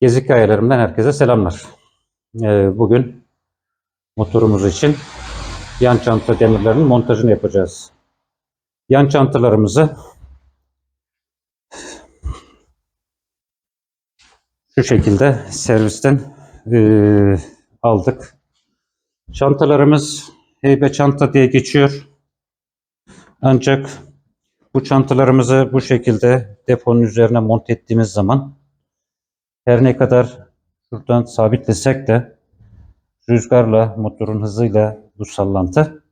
Gezi hikayelerimden herkese selamlar. Ee, bugün motorumuz için yan çanta demirlerinin montajını yapacağız. Yan çantalarımızı şu şekilde servisten eee, aldık. Çantalarımız heybe çanta diye geçiyor. Ancak bu çantalarımızı bu şekilde deponun üzerine monte ettiğimiz zaman her ne kadar şuradan sabitlesek de rüzgarla, motorun hızıyla bu sallantı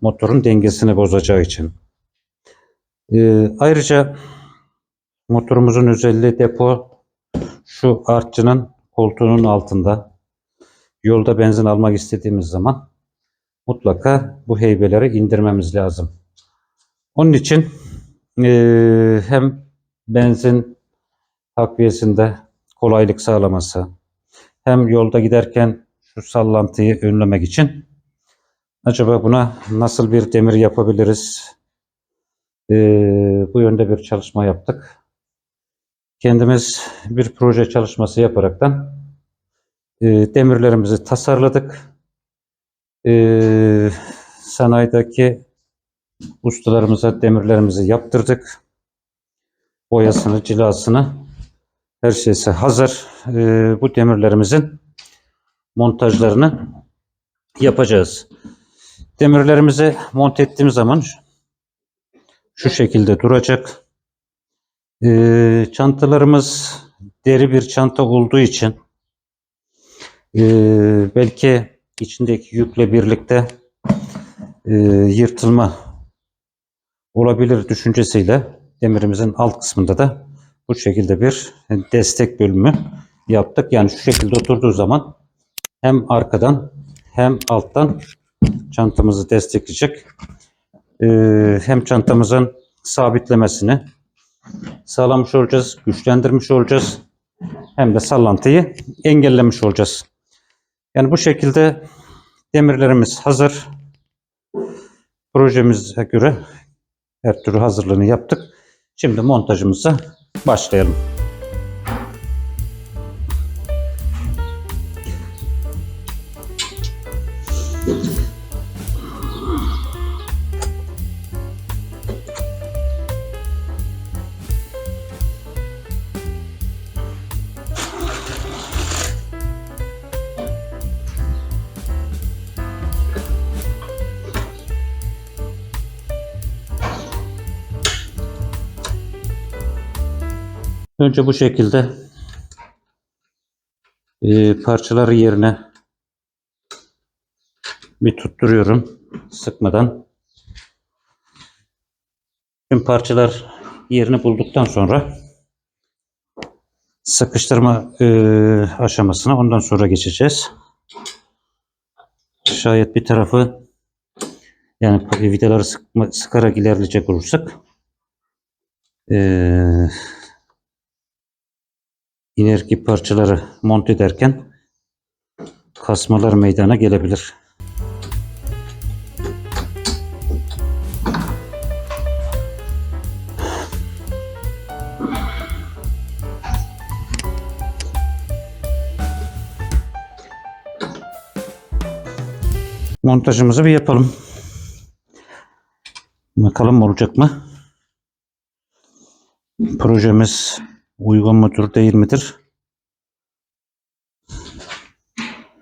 motorun dengesini bozacağı için. Ee, ayrıca motorumuzun özelliği depo şu artçının koltuğunun altında. Yolda benzin almak istediğimiz zaman mutlaka bu heybeleri indirmemiz lazım. Onun için eee, hem benzin takviyesinde kolaylık sağlaması hem yolda giderken şu sallantıyı önlemek için acaba buna nasıl bir demir yapabiliriz? Eee, bu yönde bir çalışma yaptık. Kendimiz bir proje çalışması yaparaktan eee, demirlerimizi tasarladık. Eee sanayideki ustalarımıza demirlerimizi yaptırdık. Boyasını, cilasını her şeysi hazır. Ee, bu demirlerimizin montajlarını yapacağız. Demirlerimizi monte ettiğimiz zaman şu şekilde duracak. Ee, çantalarımız deri bir çanta olduğu için ee, belki içindeki yükle birlikte ee, yırtılma olabilir düşüncesiyle demirimizin alt kısmında da bu şekilde bir destek bölümü yaptık. Yani şu şekilde oturduğu zaman hem arkadan hem alttan çantamızı destekleyecek. Ee, hem çantamızın sabitlemesini sağlamış olacağız, güçlendirmiş olacağız. Hem de sallantıyı engellemiş olacağız. Yani bu şekilde demirlerimiz hazır. Projemize göre her türlü hazırlığını yaptık. Şimdi montajımıza Bastelo. Önce bu şekilde e, parçaları yerine bir tutturuyorum sıkmadan. Tüm parçalar yerini bulduktan sonra sıkıştırma e, aşamasına ondan sonra geçeceğiz. Şayet bir tarafı yani vidaları sıkma, sıkarak ilerleyecek olursak eee ileriki parçaları monte ederken kasmalar meydana gelebilir. Montajımızı bir yapalım. Bakalım olacak mı? Projemiz uygun mudur değil midir?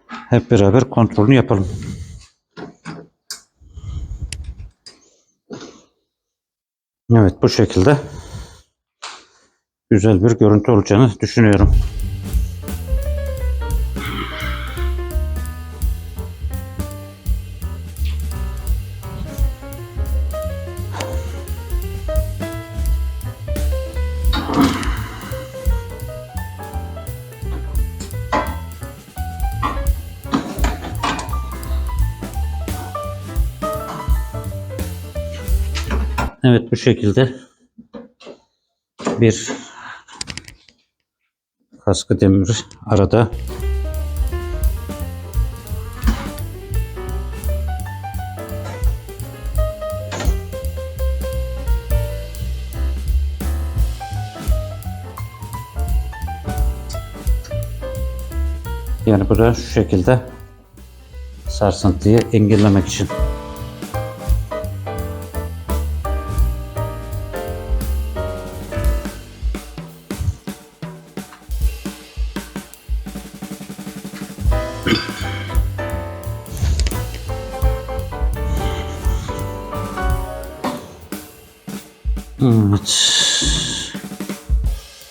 Hep beraber kontrolünü yapalım. Evet bu şekilde güzel bir görüntü olacağını düşünüyorum. Bu şekilde bir kaskı demir arada Yani burada şu şekilde sarsıntıyı engellemek için.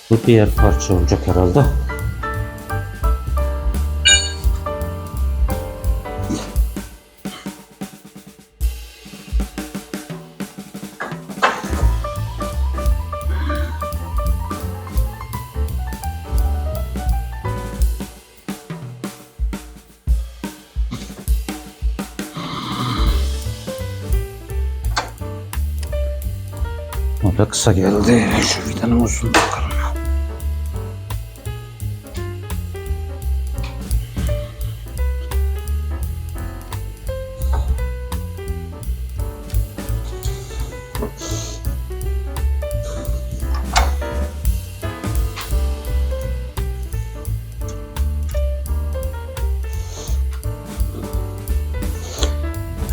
Bu diğer parça olacak herhalde. Kısa geldi. Şu vidanım uzun bakalım.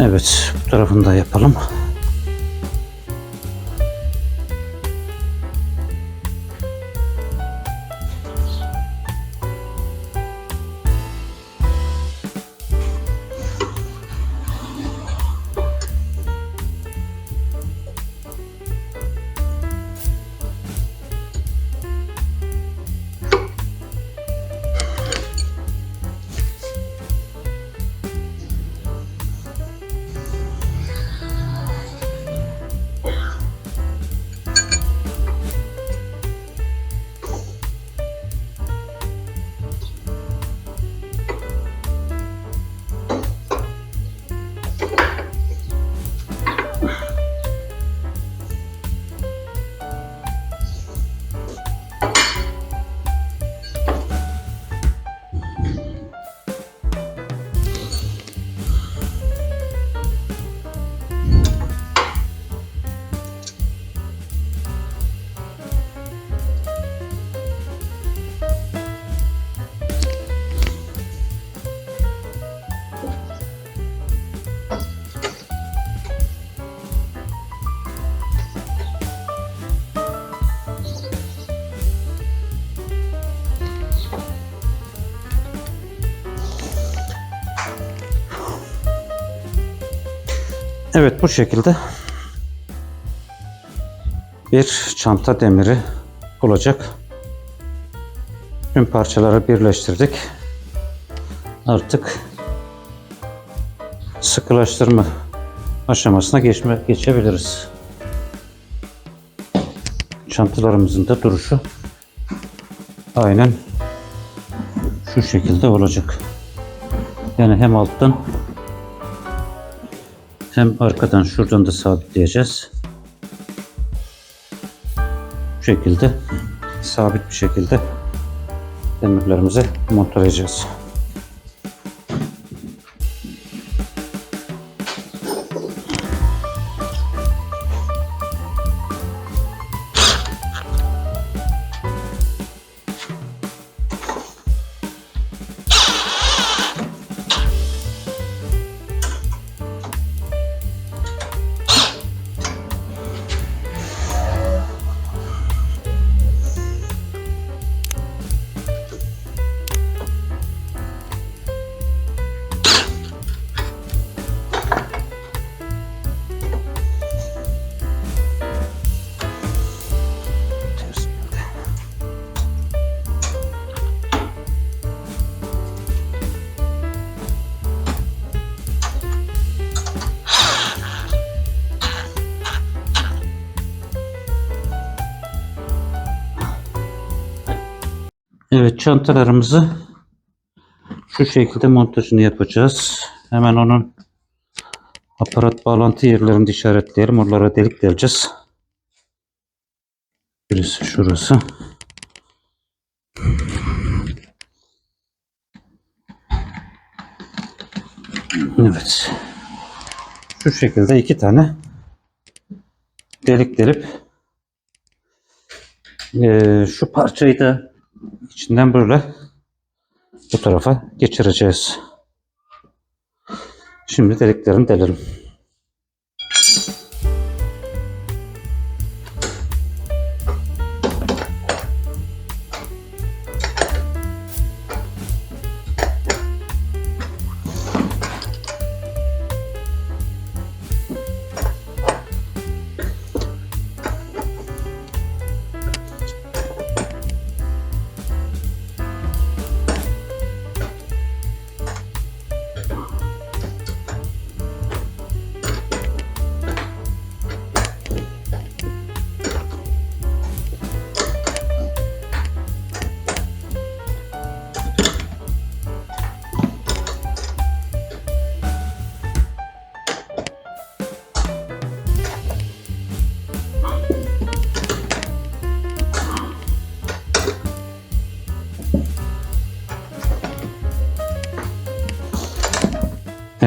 Evet, bu tarafını da yapalım. Evet bu şekilde bir çanta demiri olacak. Tüm parçaları birleştirdik. Artık sıkılaştırma aşamasına geçme, geçebiliriz. Çantalarımızın da duruşu aynen şu şekilde olacak. Yani hem alttan hem arkadan şuradan da sabitleyeceğiz. Bu şekilde sabit bir şekilde demirlerimizi montalayacağız. Çantalarımızı şu şekilde montajını yapacağız. Hemen onun aparat bağlantı yerlerini de işaretleyelim. Oralara delik deleceğiz. Birisi şurası. Evet. Şu şekilde iki tane delik delip eee, şu parçayı da içinden böyle bu tarafa geçireceğiz. Şimdi deliklerini delelim.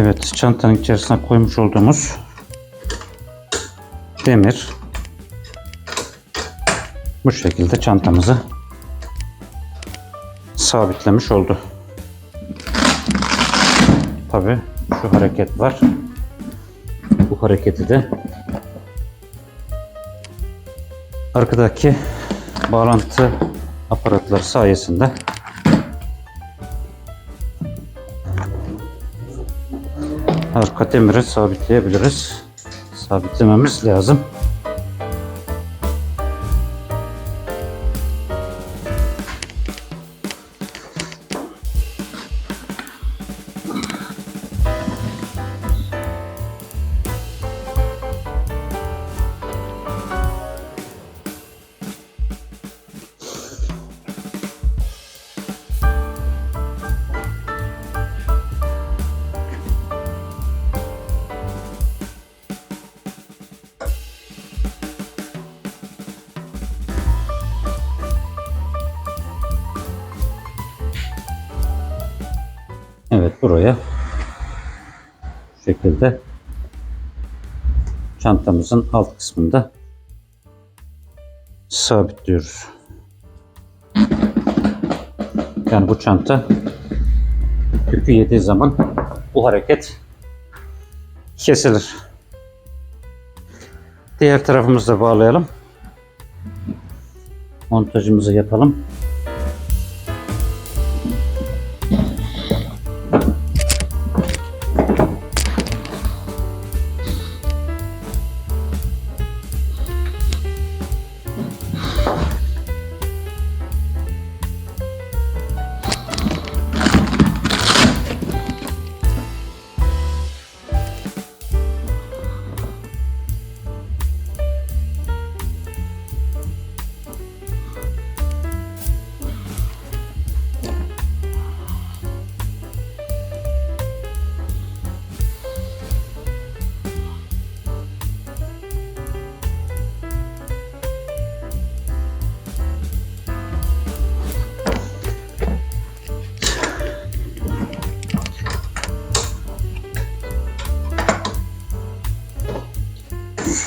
Evet, çantanın içerisine koymuş olduğumuz demir bu şekilde çantamızı sabitlemiş oldu. Tabi şu hareket var. Bu hareketi de arkadaki bağlantı aparatları sayesinde arka demiri sabitleyebiliriz. Sabitlememiz lazım. Buraya bu şekilde çantamızın alt kısmında sabitliyoruz. Yani bu çanta yükü yediği zaman bu hareket kesilir. Diğer tarafımızı da bağlayalım. Montajımızı yapalım.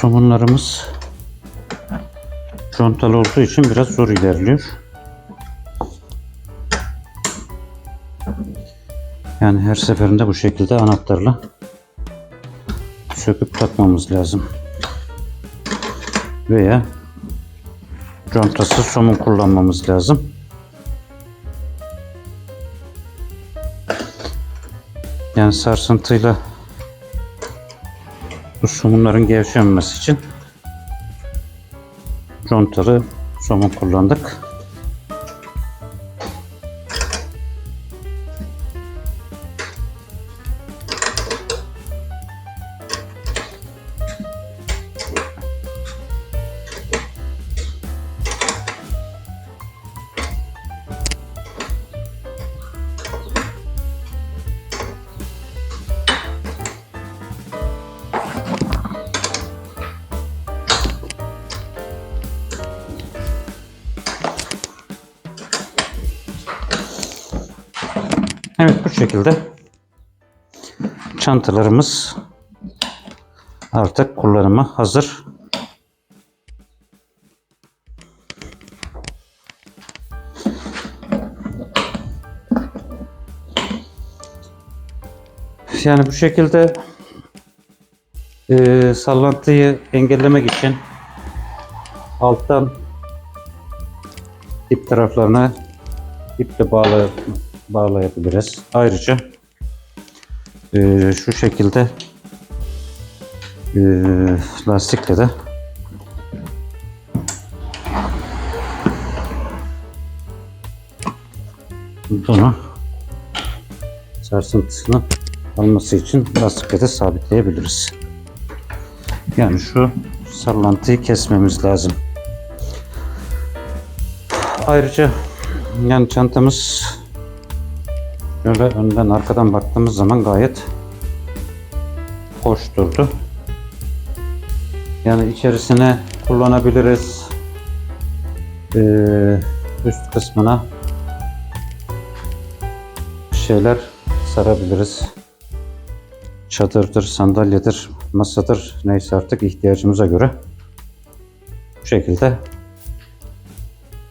Somunlarımız contalı olduğu için biraz zor ilerliyor. Yani her seferinde bu şekilde anahtarla söküp takmamız lazım. Veya contasız somun kullanmamız lazım. Yani sarsıntıyla bu somunların gevşememesi için contalı somun kullandık. Evet bu şekilde çantalarımız artık kullanıma hazır. yani bu şekilde e, sallantıyı engellemek için alttan dip taraflarına iple bağla, bağlayabiliriz. Ayrıca e, şu şekilde e, lastikle de bunu sarsıntısını alması için lastikle de sabitleyebiliriz. Yani şu sallantıyı kesmemiz lazım. Ayrıca yani çantamız şöyle önden arkadan baktığımız zaman gayet hoş durdu. Yani içerisine kullanabiliriz. Ee, üst kısmına şeyler sarabiliriz. Çadırdır, sandalyedir, masadır neyse artık ihtiyacımıza göre bu şekilde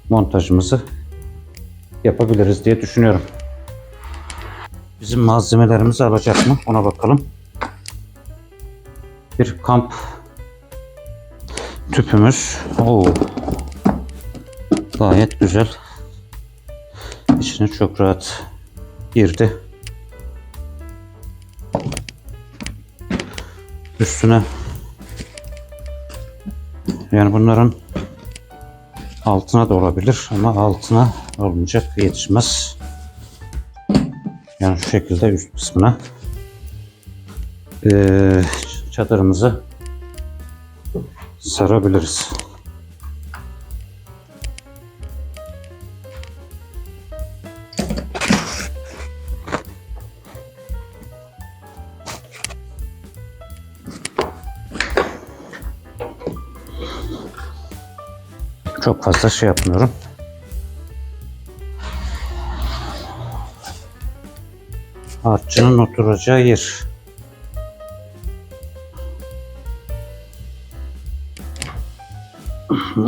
montajımızı yapabiliriz diye düşünüyorum. Bizim malzemelerimizi alacak mı? Ona bakalım. Bir kamp tüpümüz. Oo. Gayet güzel. İçine çok rahat girdi. Üstüne yani bunların altına da olabilir ama altına olmayacak yetişmez. Yani şu şekilde üst kısmına eee, çadırımızı sarabiliriz. Çok fazla şey yapmıyorum. Artçının oturacağı yer.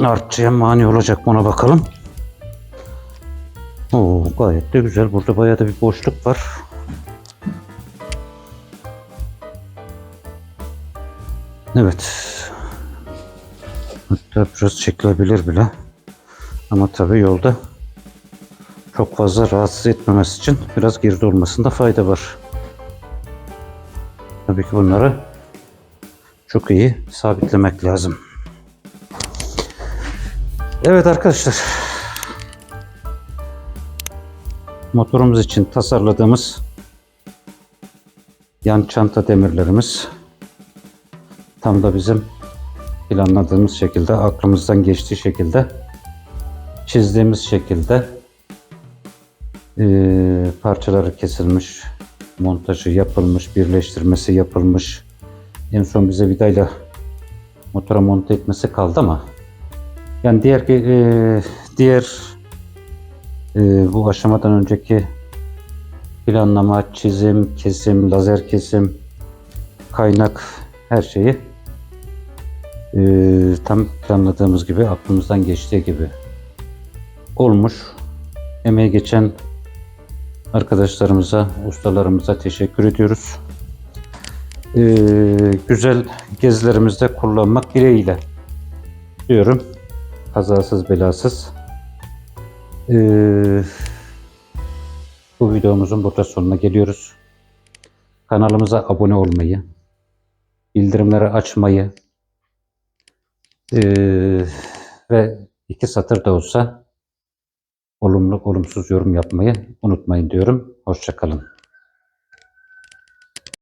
Artçıya mani olacak ona bakalım. Oo, gayet de güzel. Burada bayağı da bir boşluk var. Evet. Hatta biraz çekilebilir bile. Ama tabii yolda çok fazla rahatsız etmemesi için biraz girdi olmasında fayda var. Tabii ki bunları çok iyi sabitlemek lazım. Evet arkadaşlar. Motorumuz için tasarladığımız yan çanta demirlerimiz tam da bizim planladığımız şekilde, aklımızdan geçtiği şekilde, çizdiğimiz şekilde eee, parçaları kesilmiş, montajı yapılmış, birleştirmesi yapılmış. En son bize vidayla motora monte etmesi kaldı ama yani diğer eee, diğer eee, bu aşamadan önceki planlama, çizim, kesim, lazer kesim, kaynak her şeyi ee, tam planladığımız gibi aklımızdan geçtiği gibi olmuş. Emeği geçen arkadaşlarımıza, ustalarımıza teşekkür ediyoruz. Ee, güzel gezilerimizde kullanmak dileğiyle diyorum. Kazasız belasız. Ee, bu videomuzun burada sonuna geliyoruz. Kanalımıza abone olmayı, bildirimleri açmayı, ee, ve iki satır da olsa olumlu olumsuz yorum yapmayı unutmayın diyorum. Hoşçakalın.